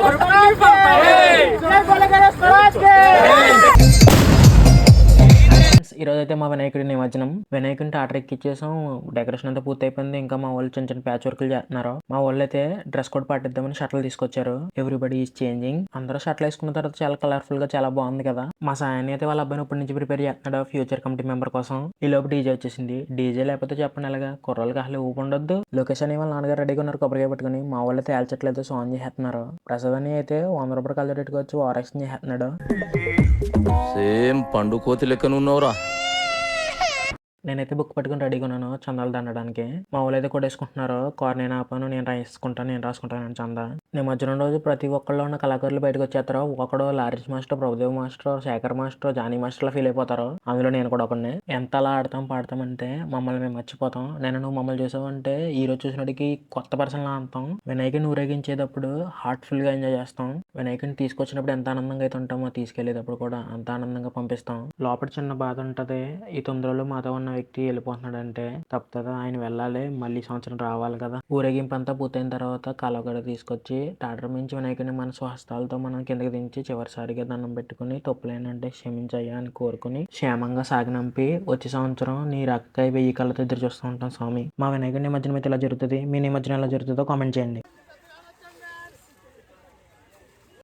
我是黄金饭 ఈరోజు అయితే మా వినాయకుడి నిమజ్జనం. వినాయకుడిని టాటర్ ఎక్కిచ్చేసాం. డెకరేషన్ అంతా పూర్తయిపోయింది. ఇంకా మా వాళ్ళు చిన్న చిన్న ప్యాచ్ వర్క్లు చేస్తున్నారు. మా వాళ్ళు అయితే డ్రెస్ కోడ్ పాటిద్దామని షర్ట్లు తీసుకొచ్చారు. ఎవ్రీబడి ఈస్ చేంజింగ్ అందరూ షర్ట్లు వేసుకున్న తర్వాత చాలా కలర్ఫుల్గా చాలా బాగుంది కదా. మా సాయాన్ని అయితే వాళ్ళ అబ్బాయిని ఇప్పటి నుంచి ప్రిపేర్ చేస్తున్నాడు. ఫ్యూచర్ కమిటీ మెంబర్ కోసం. ఈ లోపు డీజే వచ్చేసింది. డీజే లేకపోతే చెప్పండి ఎలాగా? కుర్రోళ్ళకి అసలు ఊపు ఉండొద్దు. లొకేషన్ వాళ్ళ నాన్నగారు రెడీగా ఉన్నారు కొబ్బరికాయ పట్టుకుని. మా వాళ్ళు అయితే ఏల్చట్లేదు. సాంగ్ చేస్తున్నారు. ప్రసాద్ అని అయితే వంద రూపాయలు కలర్ పెట్టుకోవచ్చు. ఓఆర్ఎక్షన్ చేస్తున్నాడు. సేమ్ పండు కోతి లెక్కన ఉన్నవరా. నేనైతే బుక్ పట్టుకుని రెడీగా ఉన్నాను చందాలు దండడానికి. మా వాళ్ళు అయితే కూడా వేసుకుంటున్నారు కార్ నేను ఆపాను నేను రాసుకుంటాను నేను రాసుకుంటాను అని చందా. నేను మధ్యాహ్నం రోజు ప్రతి ఒక్కళ్ళు ఉన్న కళాకారులు బయటకు వచ్చేస్తారు ఒకడు Lawrence master Prabhudev master Shekhar master Jani master feel అయిపోతారు అందులో నేను కూడా ఒకడిని. ఎంత అలా ఆడతాం పాడతాం అంటే మమ్మల్ని మేము మర్చిపోతాం. నేను నువ్వు మమ్మల్ని చూసావంటే ఈ రోజు చూసినడికి కొత్త పర్సన్ లా అంటాం. వినాయకుని ఊరేగించేటప్పుడు హార్ట్ఫుల్గా ఎంజాయ్ చేస్తాం. వినాయకుని తీసుకొచ్చినప్పుడు ఎంత ఆనందంగా అయితే ఉంటామో తీసుకెళ్ళేటప్పుడు కూడా అంత ఆనందంగా పంపిస్తాం. లోపల చిన్న బాధ ఉంటుంది. ఈ తొందరలో మాతో ఉన్న వ్యక్తి వెళ్ళిపోతున్నాడంటే తప్పుతుందా ఆయన వెళ్ళాలి మళ్ళీ సంవత్సరం రావాలి కదా. ఊరేగింపు అంతా పూర్తయిన తర్వాత కాలగడ తీసుకొచ్చి టాటర్ మించి వినాయకుని మన స్వహస్తాలతో మనం కిందకి దించి చివరిసారిగా దండం పెట్టుకుని తప్పులేనంటే క్షమించయ్యా అని కోరుకుని క్షేమంగా సాగనంపి వచ్చే సంవత్సరం నీ రక్కై వెయ్యి కళ్ళతో ఎదురు చూస్తూ ఉంటాం స్వామి. మా వినాయకుడి నిమజ్జనం అయితే ఇలా జరుగుతుంది? మీ నిమజ్జనం ఎలా జరుగుతుందో కామెంట్ చేయండి.